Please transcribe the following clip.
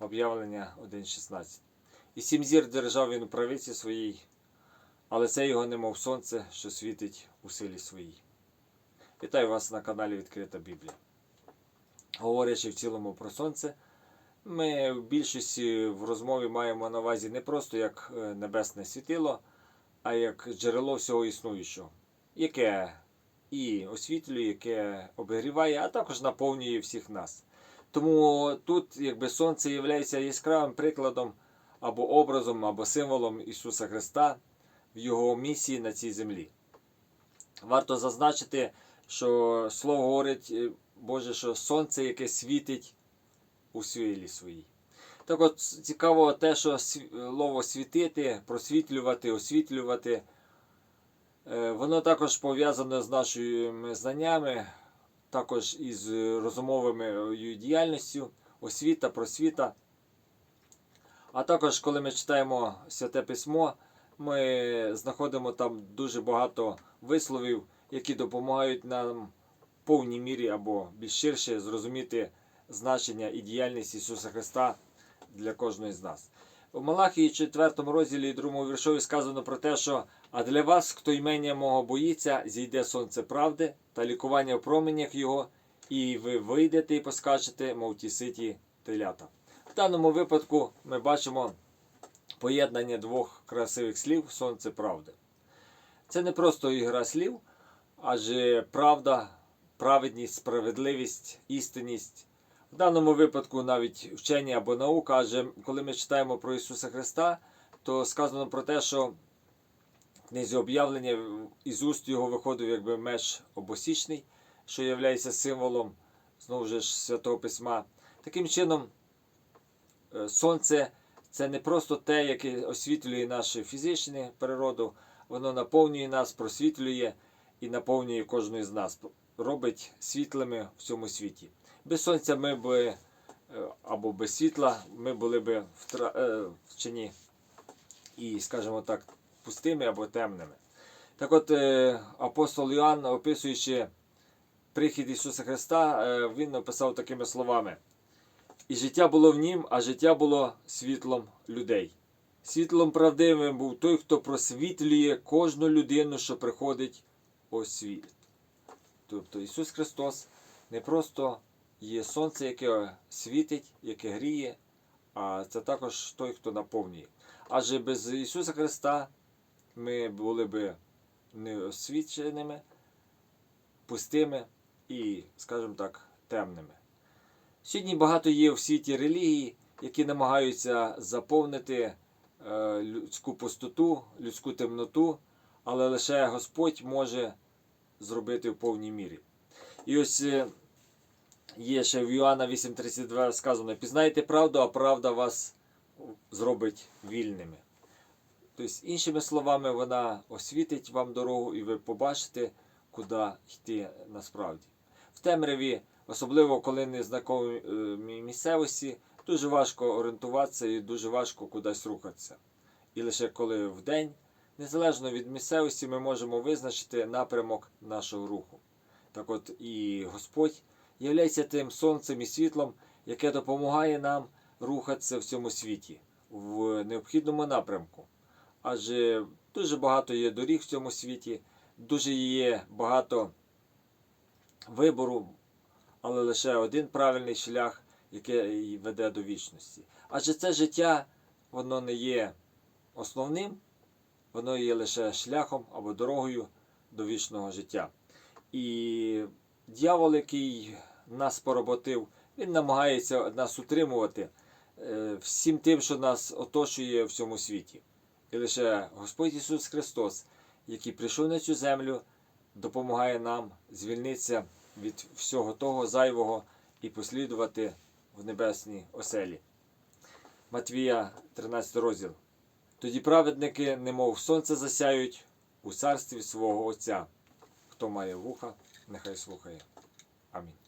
Об'явлення 1.16. І сім зір держав він у правиці своїй, але це його немов сонце, що світить у силі своїй. Вітаю вас на каналі Відкрита Біблія. Говорячи в цілому про сонце, ми в більшості в розмові маємо на увазі не просто як е, небесне світило, а як джерело всього існуючого, яке і освітлює, яке обігріває, а також наповнює всіх нас. Тому тут, якби сонце є яскравим прикладом або образом, або символом Ісуса Христа в Його місії на цій землі. Варто зазначити, що Слово говорить е, Боже, що сонце, яке світить у силі своїй. Так от цікаво те, що слово світити, просвітлювати, освітлювати, е, воно також пов'язане з нашими знаннями, також із розумовою діяльністю, освіта, просвіта. А також, коли ми читаємо Святе Письмо, ми знаходимо там дуже багато висловів, які допомагають нам в повній мірі або більш ширше зрозуміти значення і діяльність Ісуса Христа для кожної з нас. У Малахії 4 розділі 2 віршові сказано про те, що а для вас, хто імення мого боїться, зійде сонце правди та лікування в променях його, і ви вийдете і поскачете, мов ті ситі телята. В даному випадку ми бачимо поєднання двох красивих слів сонце правди. Це не просто ігра слів, адже правда, праведність, справедливість, істинність. В даному випадку навіть вчення або наука, адже коли ми читаємо про Ісуса Христа, то сказано про те, що книзі об'явлення із уст його виходив якби меч обосічний, що є символом знову ж Святого Письма. Таким чином, е, сонце це не просто те, яке освітлює нашу фізичну природу, воно наповнює нас, просвітлює і наповнює кожного з нас, робить світлими в цьому світі. Без сонця ми б е, або без світла ми були б втра... е, вчені і, скажімо так, пустими або темними. Так от е, апостол Іоанн, описуючи прихід Ісуса Христа, він написав такими словами. І життя було в нім, а життя було світлом людей. Світлом правдивим був той, хто просвітлює кожну людину, що приходить у світ. Тобто Ісус Христос не просто є сонце, яке світить, яке гріє, а це також той, хто наповнює. Адже без Ісуса Христа ми були б неосвіченими, пустими і, скажімо так, темними. Сьогодні багато є в світі релігій, які намагаються заповнити е, людську пустоту, людську темноту, але лише Господь може зробити в повній мірі. І ось е, є ще в Іоанна 8:32 сказано: пізнайте правду, а правда вас зробить вільними. Тобто, іншими словами, вона освітить вам дорогу, і ви побачите, куди йти насправді. В темряві, особливо коли не знакомі місцевості, дуже важко орієнтуватися і дуже важко кудись рухатися. І лише коли в день, незалежно від місцевості, ми можемо визначити напрямок нашого руху. Так от і Господь являється тим сонцем і світлом, яке допомагає нам рухатися в цьому світі в необхідному напрямку. Адже дуже багато є доріг в цьому світі, дуже є багато вибору, але лише один правильний шлях, який веде до вічності. Адже це життя, воно не є основним, воно є лише шляхом або дорогою до вічного життя. І дьявол, який нас поработив, він намагається нас утримувати е, всім тим, що нас оточує в цьому світі. І лише Господь Ісус Христос, який прийшов на цю землю, допомагає нам звільнитися від всього того зайвого і послідувати в небесній оселі. Матвія, 13 розділ. Тоді праведники, немов сонце засяють у царстві свого Отця. Хто має вуха, нехай слухає. Амінь.